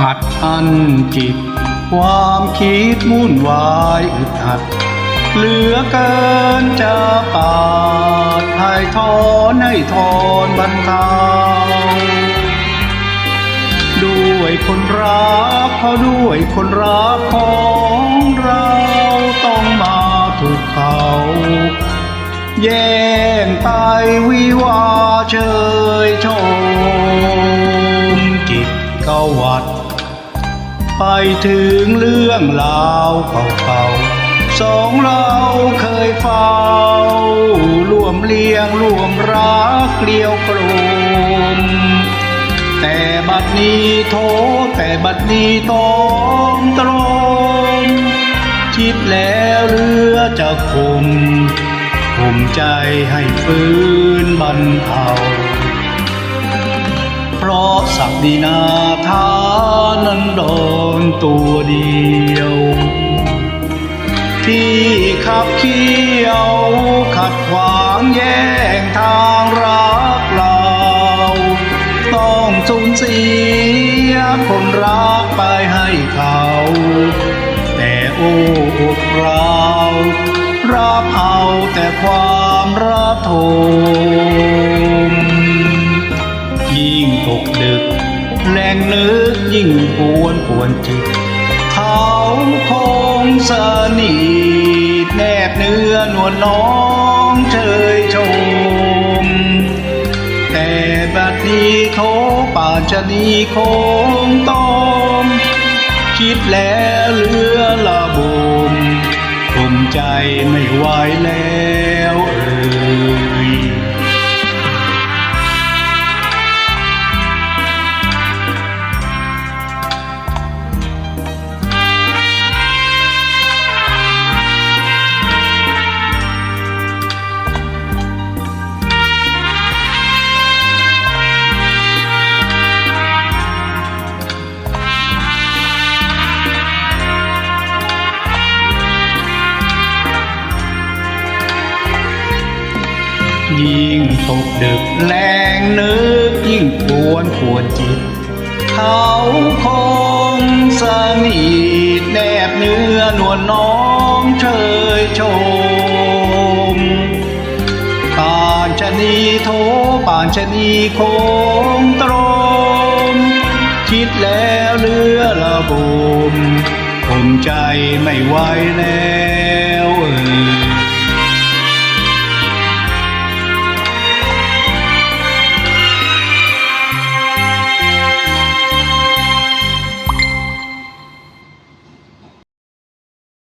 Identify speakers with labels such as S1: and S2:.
S1: อัดอันจิต ความคิดมุ่นวายอึดอัด เหลือเกินจะปาดให้ทอนให้ทอนบรรเทาด้วยคนรักเพราะด้วยคนรักของเราต้องมาถูกเขาแย่งไปวิวาเชยชมจิตเกวัด ไปถึงเรื่องราวเก่าๆสองเราเคยเฝ้าร่วมเลี้ยงร่วมรักเกลียวกลมแต่บัดนี้โทแต่บัดนี้ต้องตรมคิดแล้วเรือจะคมภูมิใจให้ฟื้นบรรเทาเพราะศักดินาทานั้นโด ตัวเดียว ที่ขับเคี้ยว ขัดขวางแย่งทางรักเราต้องสูญเสียคนรักไปให้เขา แต่โอ้อกเรารับเอาแต่ความระทม ยิ่งปวนปวนจิตเขาคงสนิทแนบเนื้อนวลน้องเชยชม แต่บัดนี้โทป่าชะนีคงต้องคิดแล้วเลือละบมคมใจไม่ไหวแล้ว ยิ่งตกดึกแรงนึกยิ่งปวนปวนจิต เขาคงสนิทแนบเนื้อนวลน้องเชยชมป่านชะนีโทป่านชะนีคงตรมคิดแล้วเลือละบมคมใจไม่ไหวแล้วเอ่ย